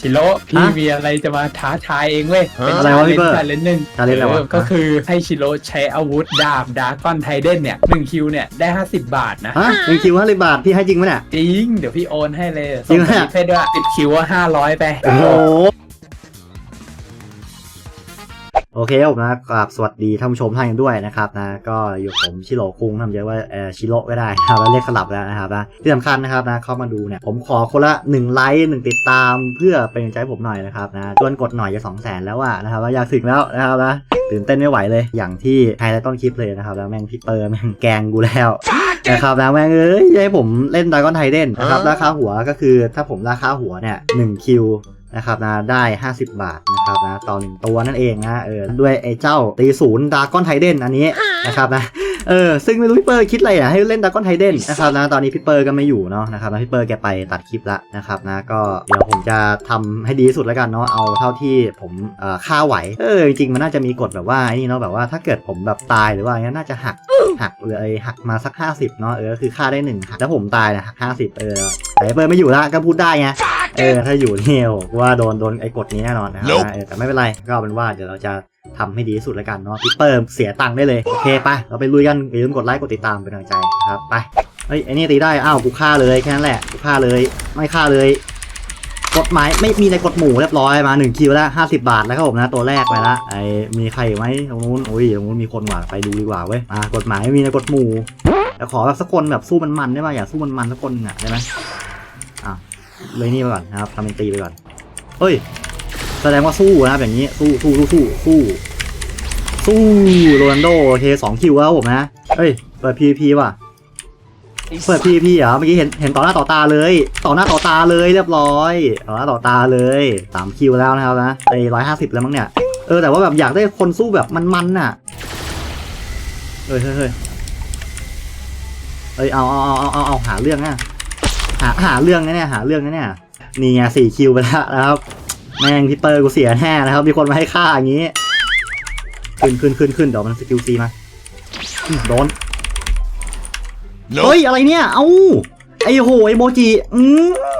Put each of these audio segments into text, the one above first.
ชิโร่พี่ฮะมีอะไรจะมาท้าทายเองเว้ยเป็นอะไรวะพี่เบิร์ดชาเลนจ์หนึ่ง challenge อะไรวะ เก็คือให้ชิโร่ใช้อาวุธดาบดาก้อนไทเดนเนี่ยหนึ่งคิวเนี่ยได้ 50 บาทนะฮะหนึ่งคิวห้าสิบบาทพี่ให้จริงไหมเนี่ย จริง เดี๋ยวพี่โอนให้เลยจริส่งงไหมสลิปให้ด้วยติดคิวว่าห้าร้อยไป โอ้โห โอเคผมนะกราบสวัสดีท่านผู้ชมท่านกันด้วยนะครับนะก็อยู่ผมชิโร่คุงทำเยอะว่าเออชิโร่ก็ได้นะครับแล้วเรียกสลับแล้วนะครับนะที่สำคัญนะครับนะเข้ามาดูเนี่ยผมขอคนละหนึ่งไลค์หนึ่งติดตามเพื่อเป็นกำลังใจผมหน่อยนะครับนะชวนกดหน่อยจะสองแสนแล้วอะนะครับว่าอยากถึงแล้วนะครับนะตื่นเต้นไม่ไหวเลยอย่างที่ไฮไลท์ต้นคลิปเลยนะครับแล้วแม่งพี่เปอร์แม่งแกงกูแล้วนะครับนะแม่งเอ้ยให้ผมเล่นดากอนไทเดนนะครับราคาหัวก็คือถ้าผมราคาหัวเนี่ย1คิว นะครับนะได้ 50 บาทนะครับนะต่อหนึ่งตัวนั่นเองนะเออด้วยไอ้เจ้าตีศูนย์ดากอนไทเดนอันนี้นะครับนะ เออซึ่งไม่รู้พี่เปอร์คิดอะไรอะให้เล่นดากอนไทเดนนะครับนะตอนนี้พี่เปอร์ก็ไม่อยู่เนาะนะครับนะพี่เปอร์แกไปตัดคลิปละนะครับนะก็เดี๋ยวผมจะทำให้ดีที่สุดแล้วกันเนาะเอาเท่าที่ผมเอ่อค่าไหวเออจริงๆมันน่าจะมีกฎแบบว่าไอ้นี่เนาะแบบว่าถ้าเกิดผมแบบตายหรือว่าอย่างนั้นน่าจะหักหักเลยหักมาสัก 50เนาะเออคือค่าได้หนึ่งหักแล้วผมตายนะหัก50เออแต่ไอ้เปิร์ไม่อยู่ละก็พูดได้ไงเออถ้าอยู่เนี่ยโหว่าโดนโดนไอ้กฎนี้แน่นอนนะครับ Nope เออแต่ไม่เป็นไรก็เอาเป็นว่าเดี๋ยวเราจะ ทำให้ดีที่สุดแล้วกันเนาะพี่เปิร์เสียตังค์ได้เลย โอเคไปเราไปลุยกันอย่าลืมกดไลค์กดติดตามเป็นกำลังใจครับไปเฮ้ยไอ้นี่ตีได้อ้าวกูฆ่าเลยแค่นั้นแหละกูฆ่าเลยไม่ฆ่าเลยกฎหมายไม่มีในกฎหมู่เรียบร้อยมา1คิวแล้ว50 บาทแล้วครับผมนะตัวแรกไปละไอ้มีใครไหมตรงนู้นโอ้ยตรงนู้นมีคนว่ะไปดูดีกว่าเว้ยมากฎหมายไม่มีในกฎหมู่แต่ขอแบบสักคนแบบสู้มันมันๆได้ป่ะอยากสู้มันมันๆสักคนหนึงอะได้ไหมอะเลยนี่ไปก่อนนะครับทำเป็นตีไปก่อนเฮ้ยแสดงว่าสู้นะครับนี้สู้สู้สู้สู้สู้ สู้โรนัลโดโอเคสองคิวแล้วครับผมนะเฮ้ยเปิด PVP ว่ะเปิด PVP เหรอเมื่อกี้เห็นเห็นต่อหน้าต่อตาเลย ต่อหน้าต่อตาเลยเรียบร้อยต่อหน้าต่อตาเลยสามคิวแล้วนะครับนะไปร้อยห้าสิบแล้วมั้งเนี่ยเออแต่ว่าแบบอยากได้คนสู้แบบมันๆน่ะเฮ้ยเฮ้ยเฮ้ยเอ้ยเอาเอาเอาเอาเอาหาเรื่องนะหาหาเรื่องนะเนี่ยหาเรื่องนะเนี่ยนี่ไงสี่คิวไปแล้วนะครับแม่งพี่เปอร์กูเสียแน่นะครับ มีคนมาให้ฆ่าอย่างนี้ ขึ้นขึ้นขึ้นขึ้นเดี๋ยวมันสกิลซีมาอืมโดนเฮ้ย อะไรเนี่ย เอ้า ไอ้โห ไอโมจิ อื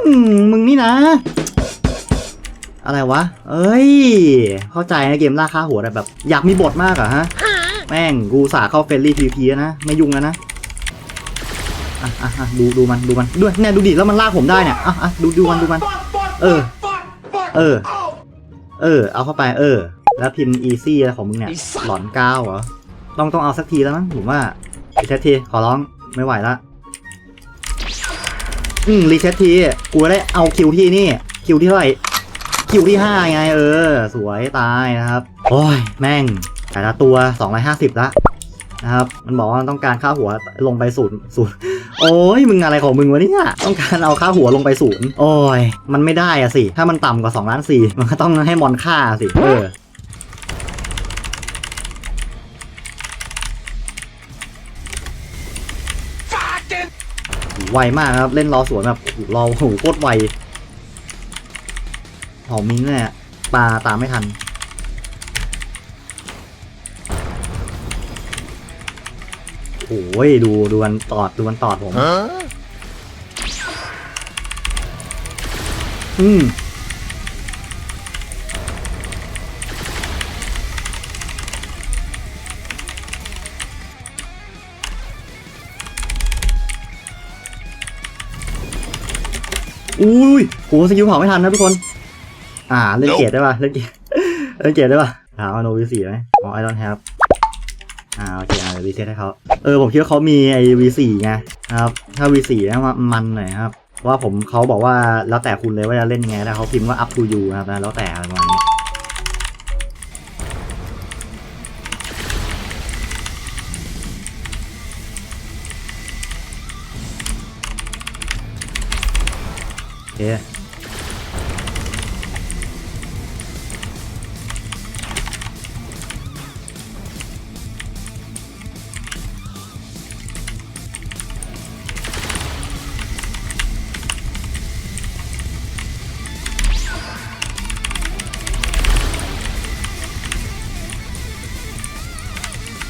มมึงนี่นะ อะไรวะ เอ้ย เข้าใจนะเกมล่าค่าหัวแต่แบบ อยากมีบทมากอะฮะ แม่ง กูสาเข้าเฟรนลี่พีพีนะ ไม่ยุ่งแล้วนะ อะอะอะดูดูมันดูมันด้วยเนี่ยดูดิ แล้วมันลากผมได้เนี่ย อะอะดูดูมันดูมัน เออ เออ เออ เอาเข้าไป เออ แล้วพิมพ์อีซี่อะไรของมึงเนี่ย หลอนก้าวเหรอ ต้องต้องเอาสักทีแล้วมั้งผมว่ารีเซ็ตทีขอร้องไม่ไหวละอืมรีเซ็ตทีกูได้เอาคิวที่นี่ คิวที่เท่าไหร่คิวที่ห้าไง เออ สวยตายนะครับ โอ้ย แม่ง แต่ละตัว 250 ละนะครับ มันบอกว่ามันต้องการค่าหัวลงไปศูนย์ศูนย์โอ้ยมึงอะไรของมึงวะเนี่ยต้องการเอาค่าหัวลงไปศูนย์โอ้ย มันไม่ได้อะสิ ถ้ามันต่ำกว่า2ล้านสี่มันก็ต้องให้มอนค่าสิ เออ ไวมากครับ เล่นรอสวนแบบโอ้โหรอโอ้โหโคตรไวหอมมิงเนี่ยปลาตามไม่ทัน โอ้ยดูดูมันตอดดูมันตอดผม Huh? อืม อุ้ยโหสกิลเผาไม่ทันนะทุกคน อ่าเล่นเกตได้ป่ะเล่นเกตเล่นเกตได้ป่ะถามว่าโนวิสีไหมอ๋อไอรอนแฮปอ่าโอเคอ่าเดี๋ยวรีเซ็ตให้เขาเออผมคิดว่าเขามีไอ V4 ไงนะครับถ้า V4 นะมันมันหน่อยครับเพราะว่าผมเขาบอกว่าแล้วแต่คุณเลยว่าจะเล่นยังไงแต่เขาพิมพ์ว่า up to you นะครับนะแล้วแต่อะไรประมาณนี้ เค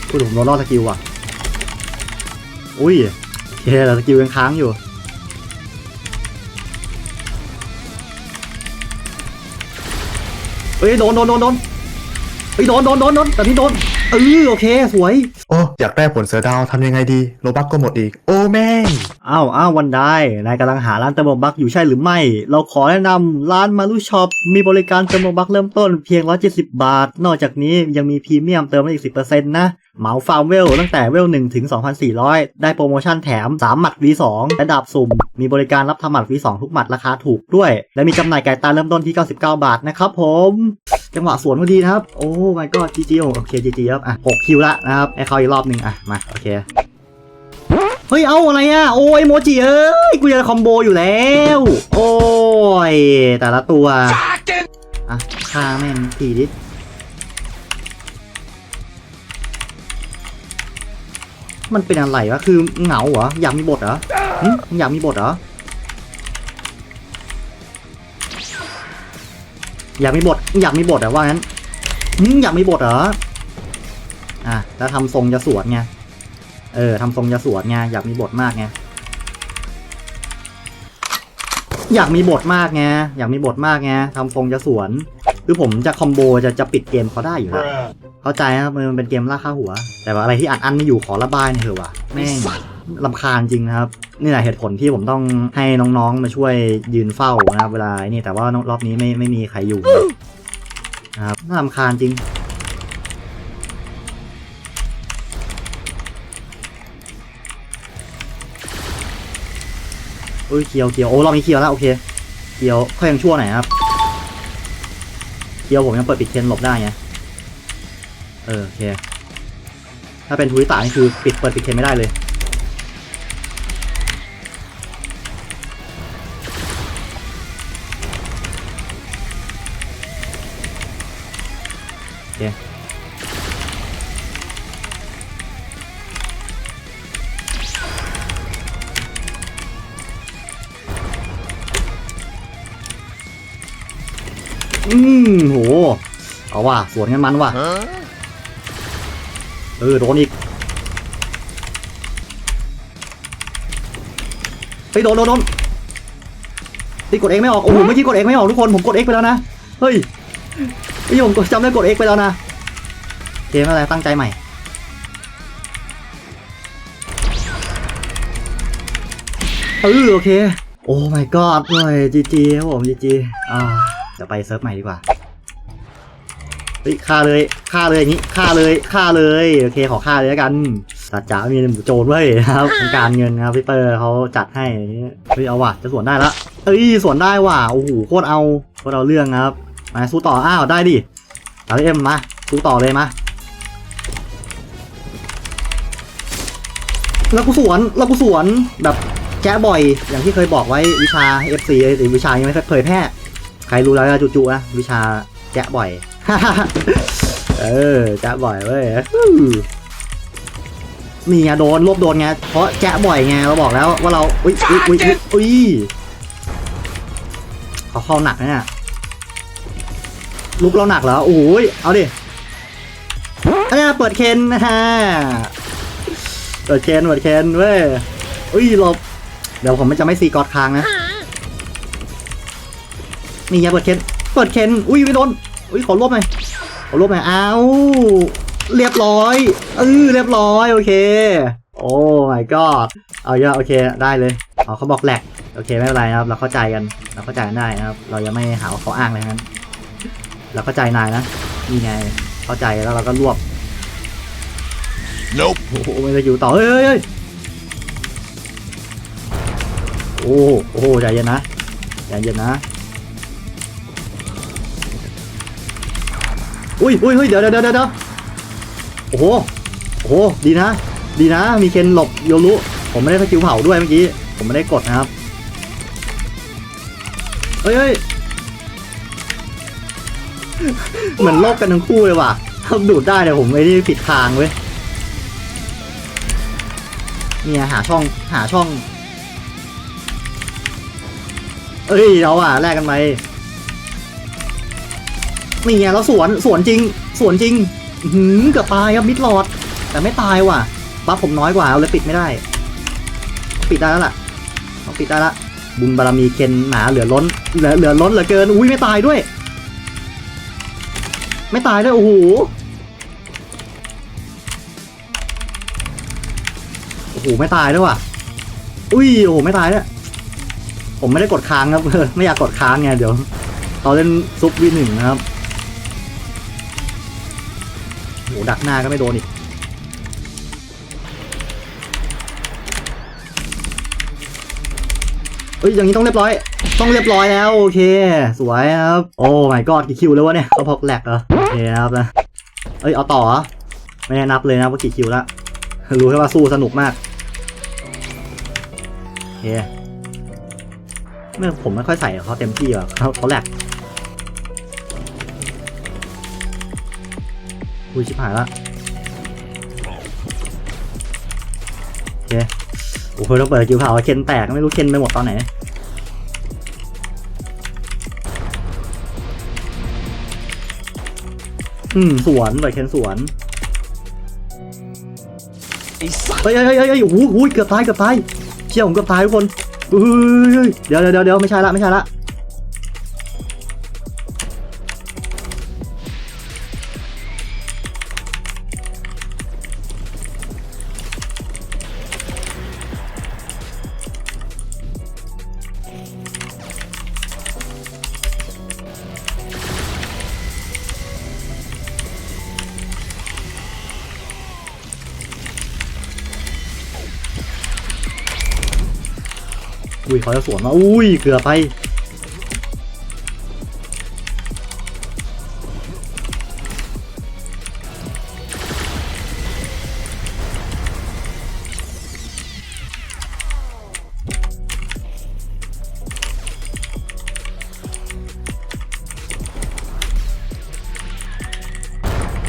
พูดถึงผมโดนรอสกิลว่ะ อุ้ยโอเคแต่สกิลยังค้างอยู่ เอ้ยโดนโดนโดนโดนเอ้ยโดนโดนโดนโดนแต่ที่โดนเออโอเคสวยโอ้อยากได้ผลเสือดาวทำยังไงดีโลบักก็หมดอีก โอ้แม่งอ้าวอ้าววันได้นายกำลังหาร้านเติมโลบักอยู่ใช่หรือไม่ เราขอแนะนำร้านมารุช็อปมีบริการเติมโลบักเริ่มต้นเพียง 170 บาท นอกจากนี้ยังมีพรีเมียมเติมได้อีก 10%นะ เหมาฟาร์มเวลตั้งแต่เวล1ถึง 2,400 ได้โปรโมชั่นแถม 3 หมัด V2 และดาบสุ่ม มีบริการรับทำหมัด V2 ทุกหมัดราคาถูกด้วย และมีจำหน่ายไก่ตาเริ่มต้นที่ 99 บาทนะครับผม จังหวะสวนพอดีนะครับ โอ้ my god GG โอเค GG ครับ อะ 6 คิวละนะครับให้เขาอีกรอบหนึ่งอะ มา โอเค เฮ้ย เอาอะไรอะ โอ้ยโมจิเอ้ย กูจะคอมโบอยู่แล้ว โอ้ย แต่ละตัว อะฆ่าแม่งทีดิ มันเป็นอะไรวะ คือเหงาเหรอ อยากมีบทเหรอหึอยากมีบทเหรอ อยากมีบท อยากมีบทเหรอว่างั้นอยากมีบทเหรอ อะ แล้วทำทรงจะสวนไง เออทำทรงจะสวนไง อยากมีบทมากไง อยากมีบทมากไง อยากมีบทมากไงทำทรงจะสวน คือผมจะคอมโบจะจะปิดเกมเขาได้อยู่แล้วเข้าใจนะครับมันเป็นเกมล่าค่าหัว แต่ว่าอะไรที่อัดอั้นไม่อยู่ขอระบายหน่อยเถอะว่ะแม่งลำคาญจริงนะครับนี่แหละเหตุผลที่ผมต้องให้น้องๆ มาช่วยยืนเฝ้านะครับเวลาไอ้นี่แต่ว่ารอบนี้ไม่ไม่มีใครอยู่นะครับน่าลำคาญจริงอุ้ยเคียวเคียวโอ้เรามีเคียวแล้วโอเคเคียวเขายังชั่วหน่อยนะครับ เดียวผมยังเปิดปิดเทนหลบได้ไง เออโอเค ถ้าเป็นทูริตานี่คือปิดเปิดปิดเทนไม่ได้เลย เอาว่ะสวนกันมันว่ะเออโดนอีกไปโดนโดนโดนตีกด X ไม่ออกโอ้โหเมื่อกี้กด X ไม่ออกทุกคนผมกด X ไปแล้วนะเฮ้ยไอ้ยผมกดจำได้กด X ไปแล้วนะเกมอะไรตั้งใจใหม่เออโอเค โอ้ my god เลยจีจีครับผมจีจีอ่าเดี๋ยวไปเซิร์ฟใหม่ดีกว่า เฮ้ยฆ่าเลยฆ่าเลยอย่างนี้ฆ่าเลยฆ่าเลยโอเคขอฆ่าเลยแล้วกันสัจจะมีหมูโจรเว้ยนะครับเป็นการเงินนะครับพี่เปอร์เขาจัดให้เฮ้ยเอาว่ะจะสวนได้ละเอ้ยสวนได้ว่ะโอ้โหโคตรเอาโคตรเอาเรื่องนะครับมาสู้ต่ออ้าวได้ดิเอาเอ็มมาสู้ต่อเลยมาแล้วกูสวนแล้วกูสวนแบบแก้บ่อยอย่างที่เคยบอกไว้วิชา FC หรือวิชายังไม่เคยเผยแพร่ใครรู้แล้วจะจุๆนะวิชาแกะบ่อย เออแจ๊ะบ่อยเว้ยฮู้นี่ไงโดนรวบโดนไงเพราะแจ๊ะบ่อยไงเราบอกแล้วว่าเราอุ้ยอุ้ยอุ้ยอุ้ยอุ้ยเขาเข้าหนักนะเนี่ยลุกเราหนักเหรอโอ้ยเอาดิอันนี้เปิดเคนนะฮะเปิดเคนเปิดเคนเว้ยอุ้ยหลบเดี๋ยวผมมันจะไม่ซีกอดค้างนะนี่ไงเปิดเคนเปิดเคนอุ้ยไม่โดน อุ้ยขอรวบหน่อยขอรวบหน่อยอ้าวเรียบร้อยเออเรียบร้อยโอเค โอ้ my god เอาเยอะโอเคได้เลยเอาเขาบอกแหลกโอเคไม่เป็นไรนะครับ เราเข้าใจกันเราเข้าใจกันได้นะครับ เรายังไม่หาว่าเขาอ้างอะไรทั้งนั้นเราเข้าใจนายนะนี่ไงเข้าใจแล้วเราก็รวบ Nope โอ้โหไม่ได้อยู่ต่อเฮ้ยเฮ้ยเฮ้ยโอ้โหโอ้โหใจเย็นนะใจเย็นนะ อุ้ยอุ้ยอุ้ยเดี๋ยวเดี๋ยวเดี๋ยวเดี๋ยวโอ้โหโอ้โหดีนะ ดีนะ มีเคนหลบโยรุผมไม่ได้สกิลเผาด้วยเมื่อกี้ ผมไม่ได้กดนะครับเฮ้ยเฮ้ยเหมือนโลกกันทั้งคู่เลยว่ะถ้าดูดได้เนี่ยผมไม่ได้ผิดทางเว้ยเนี่ยหาช่องหาช่อง เอ้ยเราอะแลกกันไป นี่ไงแล้วสวนสวนจริง สวนจริงหืมเกือบตายครับมิดลอด แต่ไม่ตายว่ะบัฟผมน้อยกว่าเอาเลยปิดไม่ได้ ปิดได้แล้วล่ะต้องปิดได้ละบุญบารมีเคนหนาเหลือล้นเหลือเหลือล้นเหลือเกินอุ้ยไม่ตายด้วย ไม่ตายด้วยโอ้โหโอ้โหไม่ตายด้วยว่ะอุ้ยโอ้โหไม่ตายด้วยผมไม่ได้กดค้างครับไม่อยากกดค้างไงเดี๋ยวเราเล่นซุปวีหนึ่งนะครับ โอ้โหดักหน้าก็ไม่โดนอีกเอ้ยอย่างนี้ต้องเรียบร้อย ต้องเรียบร้อยแล้วโอเค สวยครับ โอ้ my god กี่คิวแล้ววะเนี่ยเขาพกแหลกเหรอโอเคนะครับนะเอ้ยเอาต่อไม่ได้นับเลยนะว่ากี่คิวแล้วรู้แค่ว่าสู้สนุกมากโอเคไม่ผมไม่ค่อยใส่เขาเต็มที่อะเขาเขาแหลก อุ้ยชิบหายละโอเคโอ้โหเราเปิดคิวเผาเคนแตกไม่รู้เคนไปหมดตอนไหนอืมสวนเปิดเคนสวนเฮ้ยเฮ้ยเฮ้ยเฮ้ยโอ้โหโอ้โหเกือบตายเกือบตายเชี่ยผมเกือบตายทุกคนเฮ้ยเฮ้ยเดี๋ยวเดี๋ยวเดี๋ยวเดี๋ยวไม่ใช่ละไม่ใช่ละ อุ้ยเขาจะสวนมาอุ้ยเกือบไป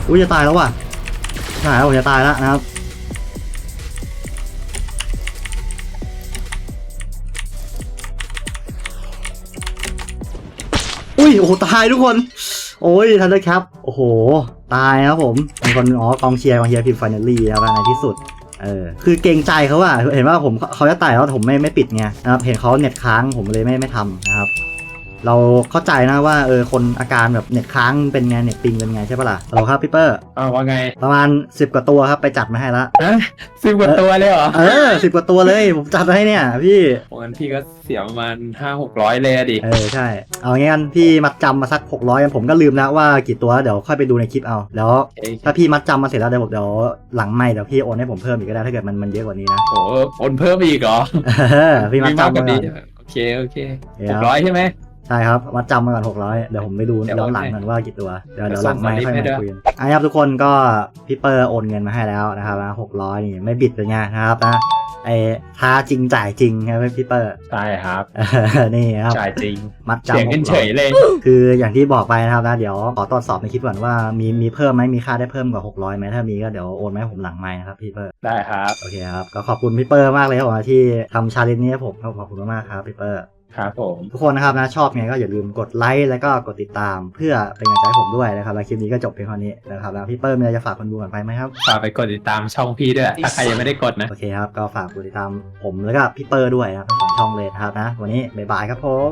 อุ้ยจะตายแล้วว่ะใช่แล้วผมจะตายแล้วนะครับ โอ้โหตายทุกคน โอ้ยทันเดอร์ครับ โอ้โห ตายครับผมมีคนอ๋อกองเชียร์กองเชียร์พิมพ์ฟ i น a ลี่ครับในที่สุดเออคือเกรงใจเขาอะเห็นว่าผมเขาจะตายแล้วแต่ผมไม่ไม่ปิดไงนะครับเห็นเขาเน็ตค้างผมเลยไม่ไม่ทำนะครับ เราเข้าใจนะว่าเออคนอาการแบบเน็ตค้างเป็นไงเน็ตปิงเป็นไงใช่ปะล่ะฮัลโหลครับพี่เปอร์อ้าวว่าไงประมาณ 10 กว่าตัวครับไปจัดมาให้ละฮะซื้อกว่าตัวเลยเหรอ เออสิบกว่าตัวเลยผมจัดมาให้เนี่ยพี่โอ้งั้นพี่ก็เสียประมาณห้าหกร้อยเลยอะดิ เออใช่ เอางี้กันพี่มัดจำมาสัก600กันผมก็ลืมแล้วว่ากี่ตัวเดี๋ยวค่อยไปดูในคลิปเอา แล้วเอ้ยถ้าพี่มัดจำมาเสร็จแล้วเดี๋ยวผมเดี๋ยวหลังไม่เดี๋ยวพี่โอนให้ผมเพิ่มอีกก็ได้ถ้าเกิดมันมันเยอะกว่านี้นะโอ้โหโอนเพิ่มอีกเหรอเออพี่มัดมีมากจำกว่ามาก่นี้อนโอเคโอเคเดี๋หยวกร้อยใช่ไหม ใช่ครับมัดจำมาก่อน600เดี๋ยวผมไปดูเดี๋ยวย้อนหลังโอนให้กันว่ากี่ตัวเดี๋ยวเดี๋เดี๋ยยววหลังไม่ส่งค่อยสลิปให้มาด้วยคุยกันอะครับทุกคนก็พี่เปอร์โอนเงินมาให้แล้วนะครับนะ600นี่ไม่บิดเลยไงนะครับนะไอ้ท้าจริงจ่ายจริงครับพี่เปอร์ใช่ครับเออนี่ครับจ่ายจริงมัดจำเสียงกัน600เฉยเลย คืออย่างที่บอกไปนะครับนะเดี๋ยวขอตรวจสอบในคลิปก่อนว่ามีมีเพิ่มไหมมีค่าได้เพิ่มกว่า600ไหมถ้ามีก็เดี๋ยวโอนมาให้ผมหลังไม้นะครับพี่เปอร์ได้ครับโอเคครับก็ขอบคุณพี่เปอร์มากเลยครับผมที่ทำชาเลนจ์นี้ให้ผมครับขอบคุณมากๆครับพี่เปอร์ ครับผม ทุกคนนะครับนะชอบไงก็อย่าลืมกดไลค์แล้วก็กดติดตาม เพื่อเป็นกำลังใจให้ผมด้วยนะครับแล้วคลิปนี้ก็จบเพียงเท่านี้นะครับแล้วพี่เปอร์มีอะไรจะฝากคนดูก่อนไปไหมครับ ฝากไปกดติดตามช่องพี่ด้วย ถ้าใครยังไม่ได้กดนะ โอเคครับ ก็ฝากกดติดตามผมแล้วก็พี่เปอร์ด้วยนะครับทั้งสองช่องเลยนะครับนะ วันนี้บ๊ายบายครับผม